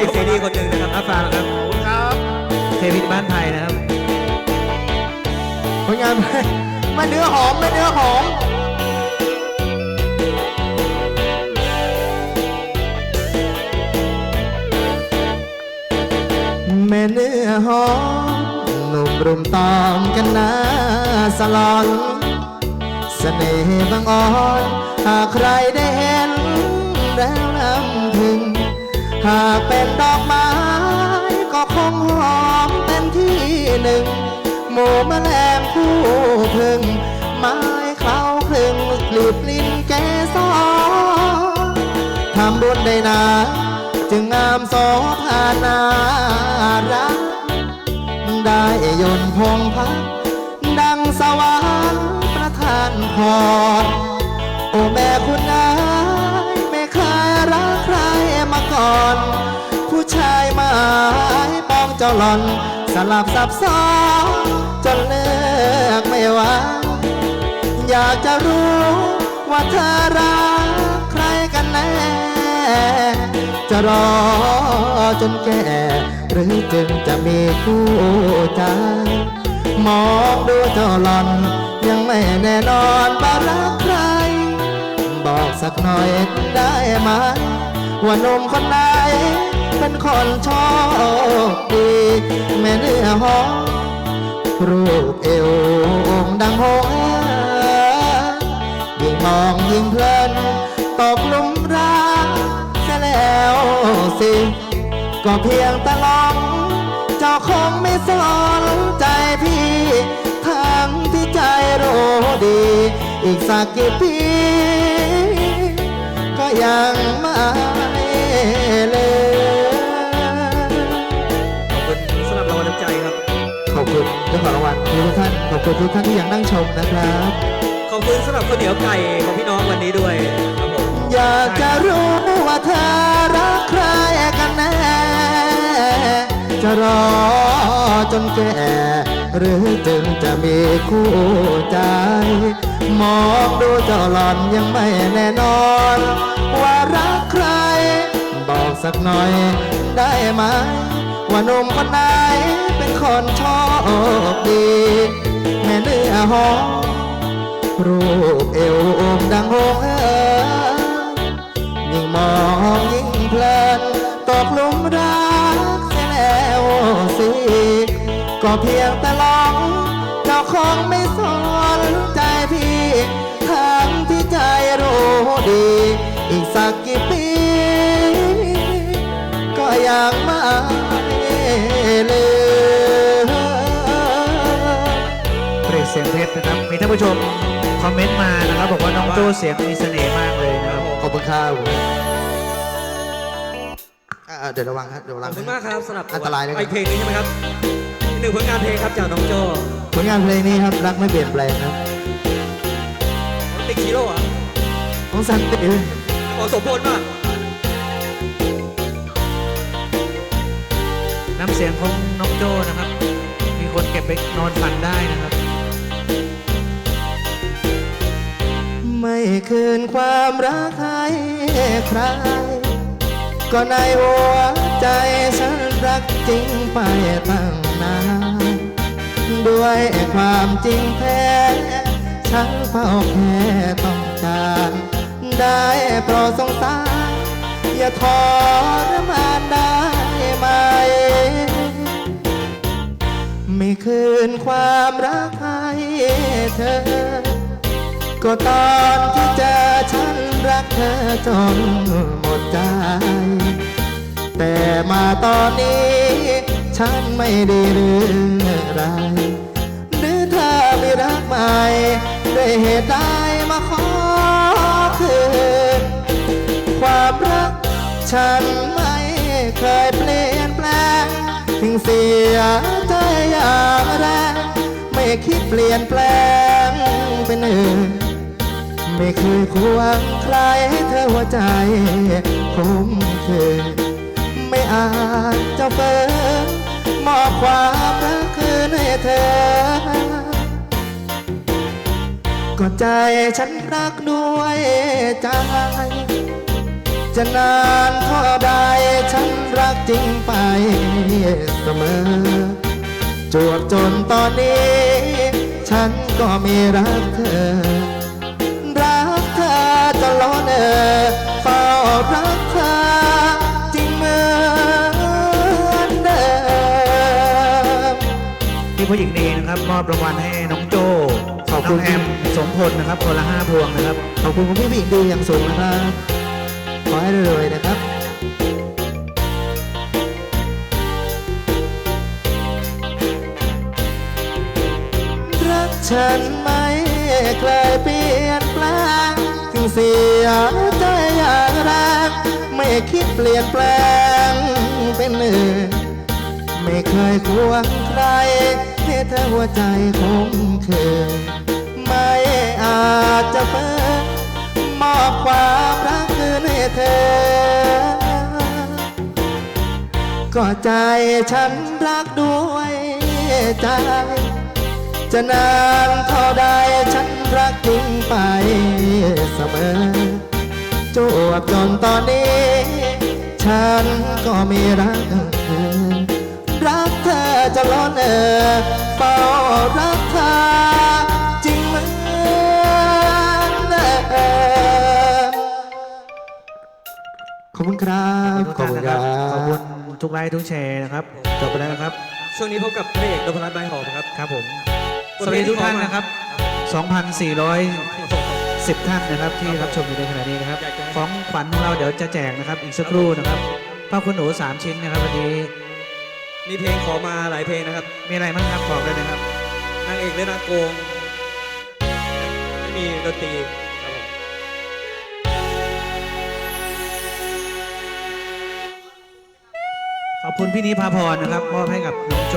เด็กเสรีคนหนึ่งนะครับอาฝากนะครับครับเทวิตบ้านไทยนะครับผลงานเพลงแม่เนื้อหอมแม่เนื้อหอมแม่เนื้อหอมหนุ่มรุมตอมกันนาสลอนเสน่ห์บางอ่อนหากใครได้เห็นแล้วลำพึง หากเป็นดอกไม้ก็คงหอมเป็นที่หนึ่ง หมู่แมลงผู้พึง ไม้เขาคลึงกลีบลิ้นแกสอทำบุญได้นา จึงงามโสภานารัก ได้ยนพงพักดังสวรรค์ประทานพร เจ้าหล่อนสลับซับซ้อนจนเลือกไม่ไหวอยากจะรู้ว่าเธอรักใครกันแน่ จะรอจนแก่หรือจึงจะมีคู่ใจมองดูเจ้าหล่อน ยังไม่แน่นอนว่ารักใคร บอกสักหน่อยได้ไหมว่านุ่มคนไหน เป็นคนโชคดีแม่เนื้อหอมรูปเอวองดังหงยิ่งมองยิ่งเพลินตกหลุมรักเสียแล้วสิ ก็เพียงแต่ลอง เจ้าคงไม่สนใจพี่ ทั้งที่ใจรู้ดี อีกสักกี่ปี ก็ยังไม่ ทุกท่านขอบคุณทุกท่านที่ยังนั่งชมนะครับขอบคุณสำหรับข้าวเหนียวไก่ของพี่น้องวันนี้ด้วยครับผมอยากจะรู้ว่าเธอรักใครกันแน่จะรอจนแก่หรือจึงจะมีคู่ใจ มองดูเจ้าหล่อนยังไม่แน่นอน ว่ารักใคร บอกสักหน่อยได้ไหมว่าหนุ่มคนไหนเป็น คนชอบดี แม่เนื้อหอมรูปเอวอมดังหงเอ๋ยิ่งมองยิ่งเพลินตกลุมรักเสียแล้วสิ ก็เพียงแต่ลองเจ้าของไม่ สียงเพชรนะครับ มีท่านผู้ชมคอมเมนต์มานะครับบอกว่าน้องโจ้เสียงมีเสน่ห์มากเลยนะครับขอบคุณครับอ่าเดี๋ยวระวังครับเดี๋ยวระขวัองบคุณมากครับสำหรับอันตรายเลยครับไอเพลงนี้ใช่ไหมครับอีกหนึ่งผลงานเพลงครับจากน้องโจผลงานเพลงนี้ครับรักไม่เปลี่ยนแปลงครับของติ๊กชิโร่อะของสันติของสมพลป่ะน้ำเสียงของน้องโจ้นะครับ มีคนเก็บไปนอนฝันได้นะครับ ไม่คืนความรักให้ใคร ก็ในหัวใจฉันรักจริงไปตั้งนานด้วยความจริงแท้ฉันเฝ้าแค่ต้องการได้โปรดสงสารอย่าทรมานได้ไหม ไม่คืนความรักให้เธอ ก็ตอนที่เจอฉันรักเธอจนหมดใจ แต่มาตอนนี้ ฉันไม่ได้เรื่องอะไรหรือเธอมีรักใหม่ด้วยเหตุใดมาขอคืนความรักฉันไม่เคยเปลี่ยนแปลง ถึงเสียใจอย่างแรงไม่คิดเปลี่ยนแปลงเป็นอื่น ไม่เคยควงใครให้เธอหัวใจคมคืนไม่อาจจะเฟินมอบความรักคืนให้เธอ ก็ใจฉันรักด้วยใจ จะนานเท่าใดฉันรักจริงไปเสมอ จวบจนตอนนี้ ฉันก็มีรักเธอ อเฝ้ารักเธอจริงเหมือนเดิมที่ผู้หญิงดีนะครับ มอบรางวัลให้น้องโจขอบคุณน้งแอมสมพลนะครับคนละห้าพวงนะครับ ขอบคุณคุณพี่ผู้หญิงดีอย่างสูงนะครับ ขอให้รวยๆนะครับรักฉันไม่เคยเปลี่ยนแปลง เสียใจอย่างแรงไม่คิดเปลี่ยนแปลงเป็นอื่นไม่เคยควงใครให้เธอหัวใจคงคืนไม่อาจจะเพิ่มมอบความรักคืนให้เธอ ก็ใจฉันรักด้วยใจ จะนานเท่าใดฉันรักจริงไปเสมอจวบจนตอนนี้ ฉันก็มีรักเธอรักเธอจะล้นเออเฝ้ารักเธอจริงเหมือนเดิมขอบคุณครับขอบคุณทุกท่านนะครับขอบคุณทุกไลค์ทุกแชร์นะครับจบไปแล้วนะครับ ช่วงนี้พบกับพระเอกนพรัตน์ใบหอมครับ ครับผม สวัสดีทุกท่านนะครับ 2,410 ท่านนะครับที่รับชมอยู่ในขณะนี้นะครับอยากจะให้ของขวัญของเราเดี๋ยวจะแจกนะครับ อีกสักครู่นะครับผ้าคุณหนู 3 ชิ้นนะครับวันนี้มีเพลงขอมาหลายเพลงนะครับ มีอะไรบ้างครับบอกเลยนะครับนางเอกและนางโกง ไม่มีดนตรีครับผมขอบคุณพี่นิพาพรนะครับมอบให้กับน้องโจ